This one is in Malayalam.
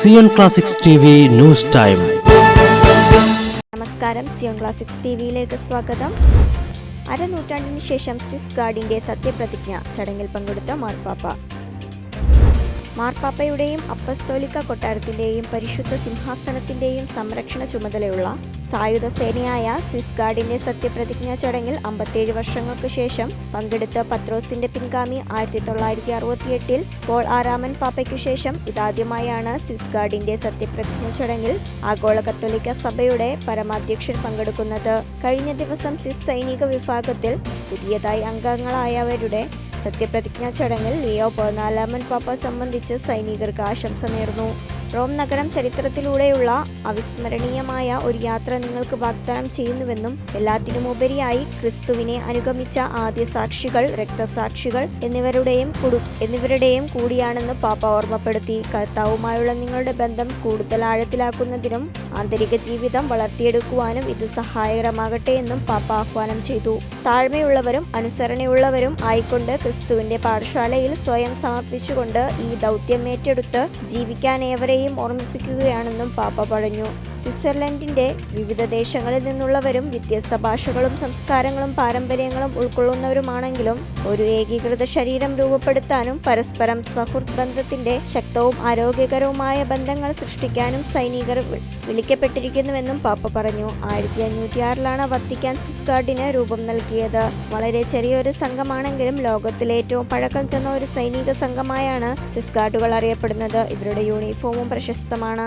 Zion classics news time. നമസ്കാരം സിയോൺ ക്ലാസിക്സ് ടി സ്വാഗതം. അരനൂറ്റാണ്ടിന് ശേഷം സ്വിസ് ഗാർഡിന്റെ സത്യപ്രതിജ്ഞ ചടങ്ങിൽ പങ്കെടുത്ത മാർപ്പാപ്പ. മാർപ്പാപ്പയുടെയും അപ്പസ്തോലിക്ക കൊട്ടാരത്തിന്റെയും പരിശുദ്ധ സിംഹാസനത്തിന്റെയും സംരക്ഷണ ചുമതലയുള്ള സായുധ സേനയായ സ്വിസ് ഗാർഡിന്റെ സത്യപ്രതിജ്ഞാ ചടങ്ങിൽ അമ്പത്തേഴ് വർഷങ്ങൾക്ക് ശേഷം പങ്കെടുത്ത പത്രോസിന്റെ പിൻഗാമി ആയിരത്തി തൊള്ളായിരത്തി അറുപത്തിയെട്ടിൽ പോൾ ആറാമൻ പാപ്പയ്ക്കു ശേഷം ഇതാദ്യമായാണ് സ്വിസ് ഗാർഡിന്റെ സത്യപ്രതിജ്ഞ ചടങ്ങിൽ ആഗോള കത്തോലിക്ക സഭയുടെ പരമാധ്യക്ഷൻ പങ്കെടുക്കുന്നത്. കഴിഞ്ഞ ദിവസം സ്വിസ് സൈനിക വിഭാഗത്തിൽ പുതിയതായി അംഗങ്ങളായവരുടെ സത്യപ്രതിജ്ഞാ ചടങ്ങിൽ ലിയോ പതിനാലാമൻ പാപ്പ സംബന്ധിച്ച് സൈനികർക്ക് ആശംസ നേർന്നു. റോം നഗരം ചരിത്രത്തിലൂടെയുള്ള അവിസ്മരണീയമായ ഒരു യാത്ര നിങ്ങൾക്ക് വാഗ്ദാനം ചെയ്യുന്നുവെന്നും എല്ലാത്തിനുമുപരിയായി ക്രിസ്തുവിനെ അനുഗമിച്ച ആദ്യ സാക്ഷികൾ രക്തസാക്ഷികൾ എന്നിവരുടെയും കുടു എന്നിവരുടെയും കൂടിയാണെന്ന് പാപ്പ ഓർമ്മപ്പെടുത്തി. കർത്താവുമായുള്ള നിങ്ങളുടെ ബന്ധം കൂടുതൽ ആഴത്തിലാക്കുന്നതിനും ആന്തരിക ജീവിതം വളർത്തിയെടുക്കുവാനും ഇത് സഹായകരമാകട്ടെ എന്നും പാപ്പ ആഹ്വാനം ചെയ്തു. താഴ്മയുള്ളവരും അനുസരണയുള്ളവരും ആയിക്കൊണ്ട് ക്രിസ്തുവിന്റെ പാഠശാലയിൽ സ്വയം സമർപ്പിച്ചുകൊണ്ട് ഈ ദൗത്യം ഏറ്റെടുത്ത് ജീവിക്കാൻ ഏവരെയും ഓർമ്മിപ്പിക്കുകയാണെന്നും പാപ്പ പറഞ്ഞു. സ്വിറ്റ്സർലൻഡിന്റെ വിവിധ ദേശങ്ങളിൽ നിന്നുള്ളവരും വ്യത്യസ്ത ഭാഷകളും സംസ്കാരങ്ങളും പാരമ്പര്യങ്ങളും ഉൾക്കൊള്ളുന്നവരുമാണെങ്കിലും ഒരു ഏകീകൃത ശരീരം രൂപപ്പെടുത്താനും പരസ്പരം സൗഹൃദ ബന്ധത്തിന്റെ ശക്തവും ആരോഗ്യകരവുമായ ബന്ധങ്ങൾ സൃഷ്ടിക്കാനും സൈനികർ വിളിക്കപ്പെട്ടിരിക്കുന്നുവെന്നും പാപ്പ പറഞ്ഞു. ആയിരത്തി അഞ്ഞൂറ്റി ആറിലാണ് വത്തിക്കാൻ സ്വിസ്ഗാർഡിന് രൂപം നൽകിയത്. വളരെ ചെറിയൊരു സംഘമാണെങ്കിലും ലോകത്തിലെ ഏറ്റവും പഴക്കം ചെന്ന ഒരു സൈനിക സംഘമായാണ് സ്വിസ്ഗാർഡുകൾ അറിയപ്പെടുന്നത്. ഇവരുടെ യൂണിഫോമും പ്രശസ്തമാണ്.